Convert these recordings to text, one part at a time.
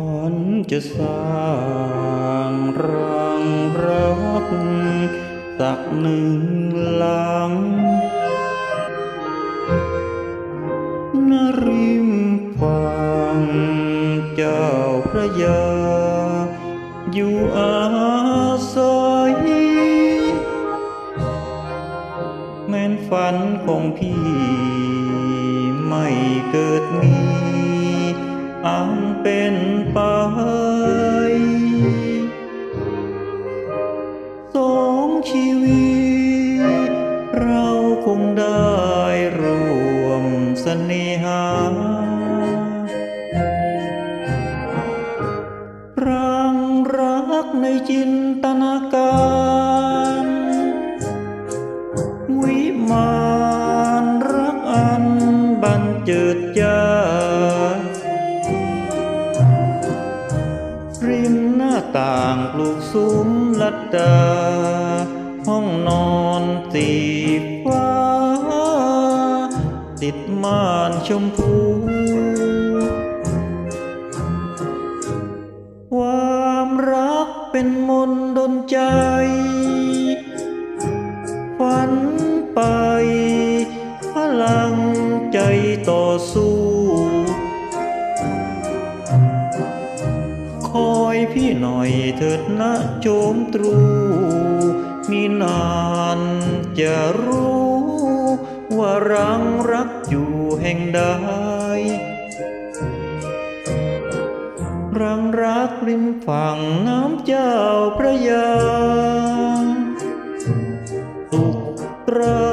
ฝันจะสร้างรังรักสักหนึ่งหลังนริมฝั่งเจ้าพระยา อยู่อาศัยแม้นฝันของพี่ไม่เกิดมี สองชีวิต เราคงได้รวมเสน่หา รังรักในจินตนาการ ต่างปลูกซุ้มลัดดา ห้องนอนสีฟ้า ติดม่านชมพูความรักเป็นมนดนใจ ยพี่หน่อยเถิดนะโจมตรู มีนานจะรู้ ว่ารังรักอยู่แห่งใดรังรักริมฝั่งน้ำเจ้าพระยาสุขตรา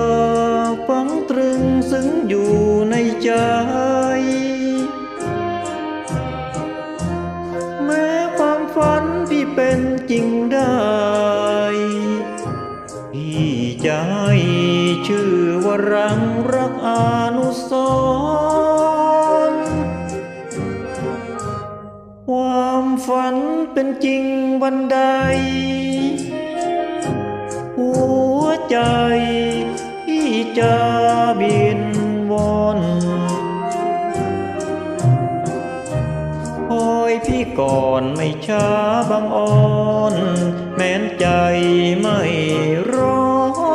ริงได้พี่จะให้ชื่อว่ารังรักอนุสรความฝันเป็นจริงวันใด หัวใจที่จ พี่ก่อนไม่ช้าบังอ่อน แม้นใจไม่ร้อ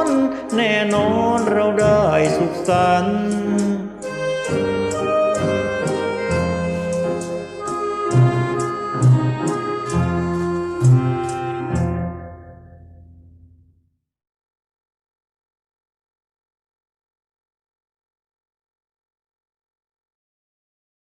น แน่นอนเราได้สุขสันต์